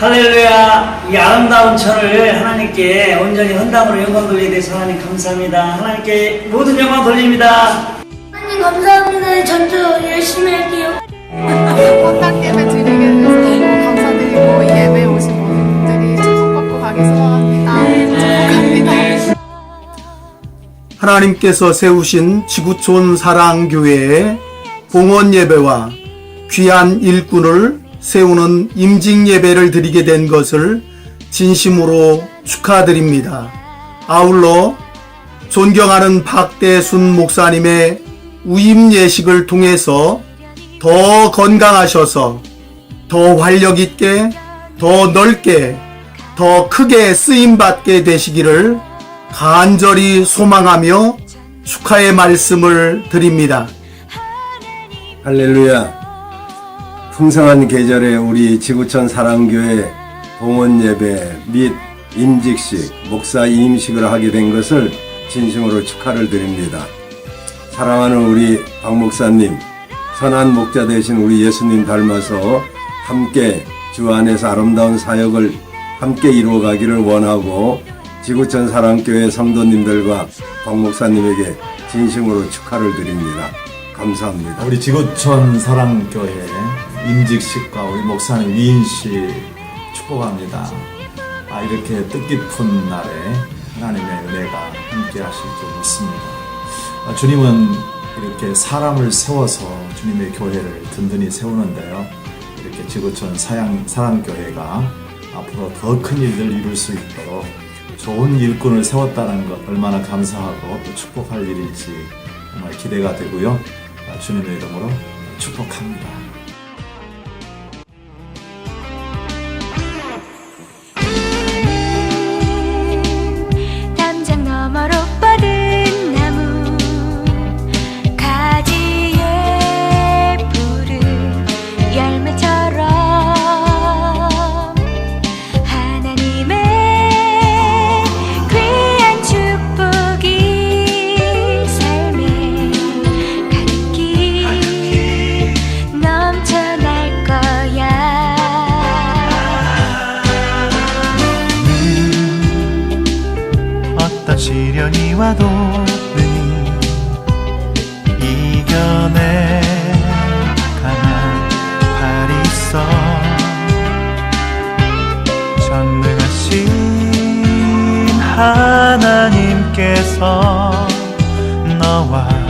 할렐루야 이 아름다운 천을 하나님께 온전히 헌담으로 영광 돌리게 돼서 하나님 감사합니다 하나님께 모든 영광 돌립니다 하나님 감사합니다. 전도 열심히 할게요. 헌당 예배 드리게 돼서 너무 감사드리고 이 예배에 오신 모든 분들이 축복받고 가기 소망합니다. 축복합니다. 하나님께서 세우신 지구촌 사랑교회의 봉헌 예배와 귀한 일꾼을 세우는 임직 예배를 드리게 된 것을 진심으로 축하드립니다. 아울러 존경하는 박대순 목사님의 우임 예식을 통해서 더 건강하셔서 더 활력 있게, 더 넓게, 더 크게 쓰임 받게 되시기를 간절히 소망하며 축하의 말씀을 드립니다. 할렐루야. 풍성한 계절에 우리 지구촌 사랑교회 봉헌 예배 및 임직식, 목사 임식을 하게 된 것을 진심으로 축하를 드립니다. 사랑하는 우리 박 목사님, 선한 목자 되신 우리 예수님 닮아서 함께 주 안에서 아름다운 사역을 함께 이루어가기를 원하고 지구촌 사랑교회 성도님들과 박 목사님에게 진심으로 축하를 드립니다. 감사합니다. 우리 지구촌 사랑교회 임직식과 우리 목사님 위인 씨 축복합니다. 아, 이렇게 뜻깊은 날에 하나님의 은혜가 함께 하실 줄 믿습니다. 아, 주님은 이렇게 사람을 세워서 주님의 교회를 든든히 세우는데요. 이렇게 지구촌 사양, 사랑교회가 앞으로 더 큰 일을 이룰 수 있도록 좋은 일꾼을 세웠다는 것 얼마나 감사하고 또 축복할 일일지 정말 기대가 되고요. 아, 주님의 이름으로 축복합니다. 시련이 와도 능히 이겨내 강한 팔이 있어 전능하신 하나님께서 너와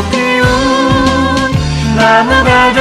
주의 품에 꽃 피운 나무가 되어줘